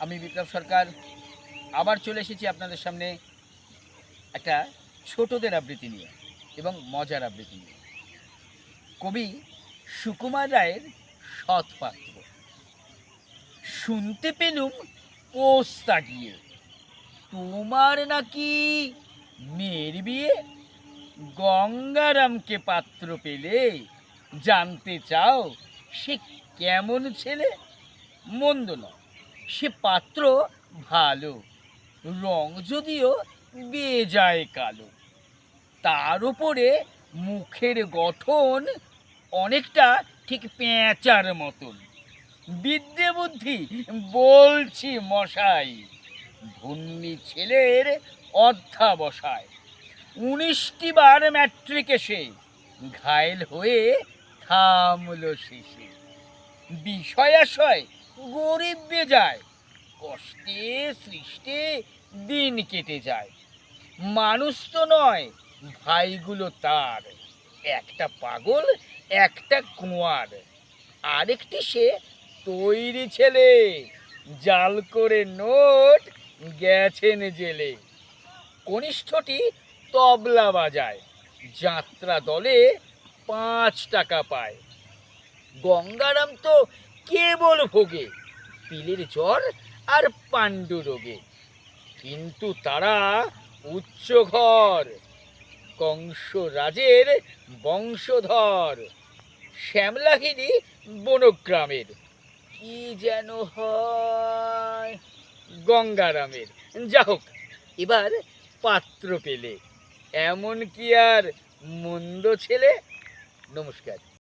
আমি বিপ্লব সরকার আবার চলে এসেছি আপনাদের সামনে একটা ছোটদের আবৃত্তি নিয়ে এবং মজার আবৃত্তি নিয়ে। কবি সুকুমার রায়ের সৎ পাত্র। শুনতে পেলুম পোস্তা গিয়ে তোমার নাকি মেয়ের বিয়ে? গঙ্গারামকে পাত্র পেলে? জানতে চাও সে কেমন ছেলে? মন্দ নয়। সে পাত্র ভালো, রং যদিও বেজায় কালো। তার উপরে মুখের গঠন অনেকটা ঠিক পেঁচার মতন। বিদ্যে বুদ্ধি বলছি মশাই, ধন্যী ছেলের অধ্যাবসায়। উনিশটি বার ম্যাট্রিক এসে ঘায়েল হয়ে থামলো শেষে। বিষয়াশয় গরিব বেজায় কষ্টে, সৃষ্টে দিন কেটে যায়। মানুষ তো নয়, ভাইগুলো তার। একটা পাগল, একটা কুঁয়ার। আরেকটি সে তৈরি ছেলে, জাল করে নোট গেছেন জেলে। কনিষ্ঠটি তবলা বাজায়, যাত্রা দলে পাঁচ টাকা পায়। গঙ্গারাম তো কেবল ভোগে পিলের জ্বর আর পাণ্ডু রোগে। কিন্তু তারা উচ্চ ঘর কংস রাজের বংশধর, শ্যামলাহিনী বনগ্রামের। কি যেন হয় গঙ্গারামের। যা হোক, এবার পাত্র পেলে। এমন কি আর মন্দ ছেলে? নমস্কার।